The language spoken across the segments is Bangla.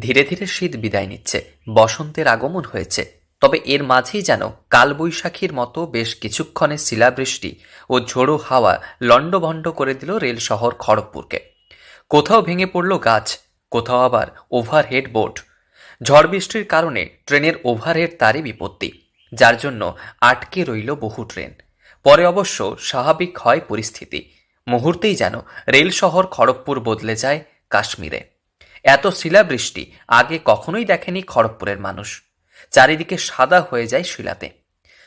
ধীরে ধীরে শীত বিদায় নিচ্ছে, বসন্তের আগমন হয়েছে। তবে এর মাঝেই যেন কালবৈশাখীর মতো বেশ কিছুক্ষণের শিলাবৃষ্টি ও ঝোড়ো হাওয়া লণ্ডভণ্ড করে দিল রেল শহর খড়গপুরকে। কোথাও ভেঙে পড়ল গাছ, কোথাও আবার ওভারহেড বোর্ড ঝড় বৃষ্টির কারণে ট্রেনের ওভারহেড তারে বিপত্তি, যার জন্য আটকে রইল বহু ট্রেন। পরে অবশ্য স্বাভাবিক হয় পরিস্থিতি, মুহূর্তেই যেন রেল শহর খড়গপুর বদলে যায় কাশ্মীরে। এত শিলাবৃষ্টি আগে কখনোই দেখেনি খড়গপুরের মানুষ। চারিদিকে সাদা হয়ে যায় শিলাতে।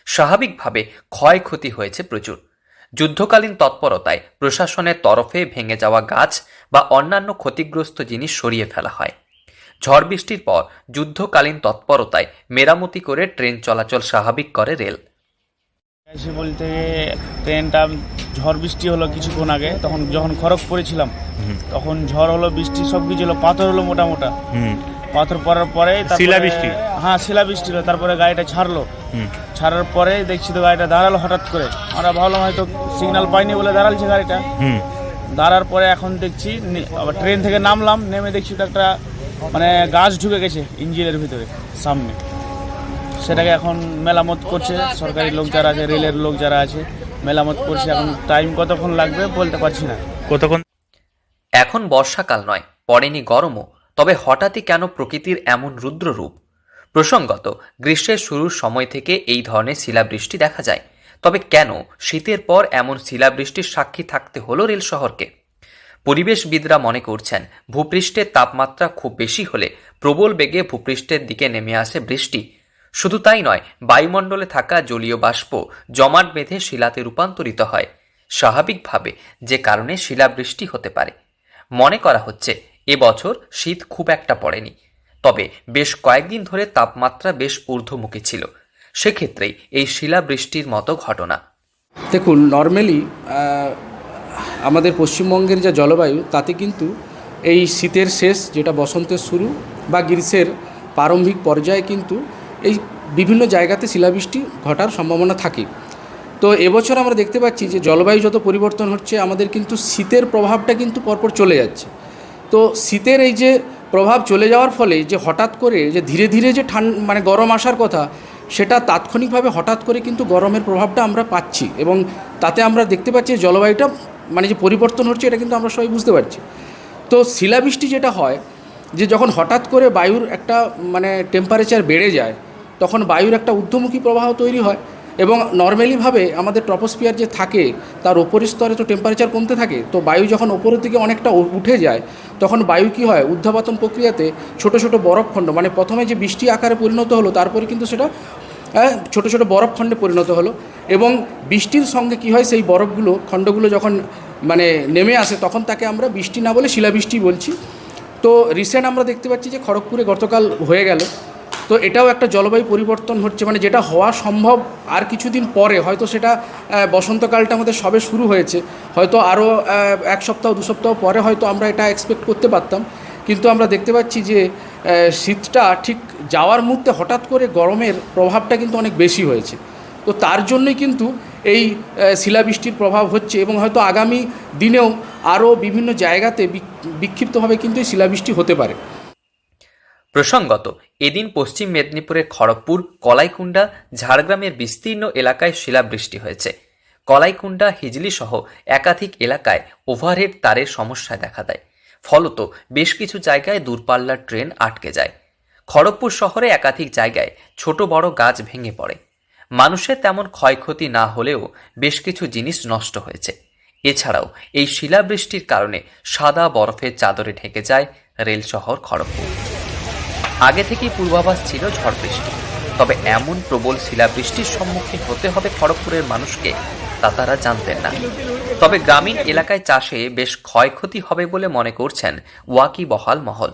স্বাভাবিকভাবে ক্ষয়ক্ষতি হয়েছে প্রচুর। যুদ্ধকালীন তৎপরতায় প্রশাসনের তরফে ভেঙে যাওয়া গাছ বা অন্যান্য ক্ষতিগ্রস্ত জিনিস সরিয়ে ফেলা হয়। ঝড় বৃষ্টির পর যুদ্ধকালীন তৎপরতায় মেরামতি করে ট্রেন চলাচল স্বাভাবিক করে রেল। বলতে ট্রেনটা ঝড় বৃষ্টি হলো কিছুক্ষণ আগে তখন যখন খরচ পড়েছিলাম তখন ঝড় হলো বৃষ্টি সব কিছু হলো পাথর হলো মোটা মোটা পাথর পড়ার পরে তারপরে- শিলাবৃষ্টি? হ্যাঁ শিলাবৃষ্টি হলো তারপরে গাড়িটা ছাড়লো। হুম। ছাড়ার পরে দেখছি তো গাড়িটা দাঁড়াল হঠাৎ করে। আমরা ভাবলাম হয়তো সিগন্যাল পাইনি বলে দাঁড়ালছে গাড়িটা। হুম। দাঁড়ার পরে এখন দেখছি আবার ট্রেন থেকে নামলাম নেমে দেখছি তো একটা মানে গাছ ঢুকে গেছে ইঞ্জিনের ভিতরে সামনে। সেটাকে এখন মেলামত করছে সরকারি লোক যারা আছে রেলের লোক যারা আছে। মেলামত করছে এখন টাইম কতক্ষণ লাগবে বলতে পারছি না। কতক্ষণ? এখন বর্ষাকাল নয় পড়েনি গরমও তবে হঠাৎই কেন প্রকৃতির এমন রুদ্ররূপ প্রসঙ্গত গ্রীষ্মের শুরুর সময় থেকে এই ধরনের শিলাবৃষ্টি দেখা যায় তবে কেন শীতের পর এমন শিলাবৃষ্টির সাক্ষী থাকতে হলো রেল শহরকে? পরিবেশবিদরা মনে করছেন ভূপৃষ্ঠের তাপমাত্রা খুব বেশি হলে প্রবল বেগে ভূপৃষ্ঠের দিকে নেমে আসে বৃষ্টি শুধু তাই নয়, বায়ুমণ্ডলে থাকা জলীয় বাষ্প জমাট বেঁধে শিলাতে রূপান্তরিত হয়। স্বাভাবিকভাবে যে কারণে শিলাবৃষ্টি হতে পারে। মনে করা হচ্ছে এবছর শীত খুব একটা পড়েনি। তবে বেশ কয়েকদিন ধরে তাপমাত্রা বেশ ঊর্ধ্বমুখী ছিল। সেক্ষেত্রেই এই শিলাবৃষ্টির মতো ঘটনা। দেখুন নর্মালি আমাদের পশ্চিমবঙ্গের যা জলবায়ু, তাতে কিন্তু এই শীতের শেষ, যেটা বসন্তের শুরু বা গ্রীষ্মের প্রারম্ভিক পর্যায়ে কিন্তু এই বিভিন্ন জায়গাতে শিলাবৃষ্টি ঘটার সম্ভাবনা থাকে। তো এবছর আমরা দেখতে পাচ্ছি যে জলবায়ু যত পরিবর্তন হচ্ছে, আমাদের কিন্তু শীতের প্রভাবটা কিন্তু পরপর চলে যাচ্ছে। তো শীতের এই যে প্রভাব চলে যাওয়ার ফলে যে হঠাৎ করে যে ধীরে ধীরে যে ঠান মানে গরম আসার কথা, সেটা তাৎক্ষণিকভাবে হঠাৎ করে কিন্তু গরমের প্রভাবটা আমরা পাচ্ছি এবং তাতে আমরা দেখতে পাচ্ছি জলবায়ুটা মানে যে পরিবর্তন হচ্ছে, এটা কিন্তু আমরা সবাই বুঝতে পারছি। তো শিলাবৃষ্টি যেটা হয়, যে যখন হঠাৎ করে বায়ুর একটা মানে টেম্পারেচার বেড়ে যায় তখন বায়ুর একটা ঊর্ধ্বমুখী প্রবাহ তৈরি হয় এবং নর্মালিভাবে আমাদের ট্রপোস্ফিয়ার যে থাকে তার ওপরের স্তরে তো টেম্পারেচার কমতে থাকে তো বায়ু যখন ওপরের দিকে অনেকটা উঠে যায় তখন বায়ু কী হয়? ঊর্ধ্বপাতন প্রক্রিয়াতে ছোট ছোট বরফখণ্ড মানে প্রথমে যে বৃষ্টি আকারে পরিণত হলো তারপরে কিন্তু সেটা হ্যাঁ, ছোট ছোট বরফখণ্ডে পরিণত হলো এবং বৃষ্টির সঙ্গে কি হয়? সেই বরফগুলো খণ্ডগুলো যখন মানে নেমে আসে তখন তাকে আমরা বৃষ্টি না বলে শিলাবৃষ্টি বলছি। তো রিসেন্ট আমরা দেখতে পাচ্ছি যে খড়গপুরে গতকাল হয়ে গেল তো এটাও একটা জলবায়ু পরিবর্তন হচ্ছে মানে যেটা হওয়া সম্ভব আর কিছুদিন পরে, হয়তো সেটা বসন্তকালটা আমাদের সবে শুরু হয়েছে, হয়তো আরও এক সপ্তাহ, দু সপ্তাহ পরে হয়তো আমরা এটা এক্সপেক্ট করতে পারতাম, কিন্তু আমরা দেখতে পাচ্ছি যে শীতটা ঠিক যাওয়ার মুহূর্তে হঠাৎ করে গরমের প্রভাবটা কিন্তু অনেক বেশি হয়েছে। তো তার জন্যই কিন্তু এই শিলাবৃষ্টির প্রভাব হচ্ছে এবং হয়তো আগামী দিনেও আরও বিভিন্ন জায়গাতে বিক- বিক্ষিপ্তভাবে কিন্তু এই শিলাবৃষ্টি হতে পারে। প্রসঙ্গত, এদিন পশ্চিম মেদিনীপুরের খড়গপুর, কলাইকুণ্ডা, ঝাড়গ্রামের বিস্তীর্ণ এলাকায় শিলাবৃষ্টি হয়েছে। কলাইকুণ্ডা হিজলি সহ একাধিক এলাকায় ওভারহেড তারের সমস্যা দেখা দেয়। ফলত বেশ কিছু জায়গায় দূরপাল্লার ট্রেন আটকে যায়। খড়গপুর শহরে একাধিক জায়গায় ছোট বড় গাছ ভেঙে পড়ে। মানুষের তেমন ক্ষয়ক্ষতি না হলেও বেশ কিছু জিনিস নষ্ট হয়েছে। এছাড়াও এই শিলাবৃষ্টির কারণে সাদা বরফের চাদরে ঢেকে যায় রেল শহর খড়গপুর। আগে থেকেই পূর্বাভাস ছিল ঝড় বৃষ্টি। তবে এমন প্রবল শিলাবৃষ্টির সম্মুখীন হতে হবে খড়গপুরের মানুষকে, তা তারা জানতেন না। তবে গ্রামীণ এলাকায় চাষে বেশ ক্ষয়ক্ষতি হবে বলে মনে করছেন ওয়াকি বহাল মহল।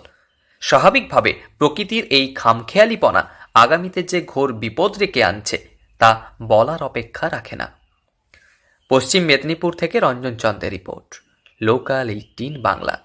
স্বাভাবিকভাবে প্রকৃতির এই খামখেয়ালিপনা আগামীতে যে ঘোর বিপদ রেখে আনছে, তা বলার অপেক্ষা রাখে না। পশ্চিম মেদিনীপুর থেকে রঞ্জন চন্দের রিপোর্ট। Local eighteen Bangla.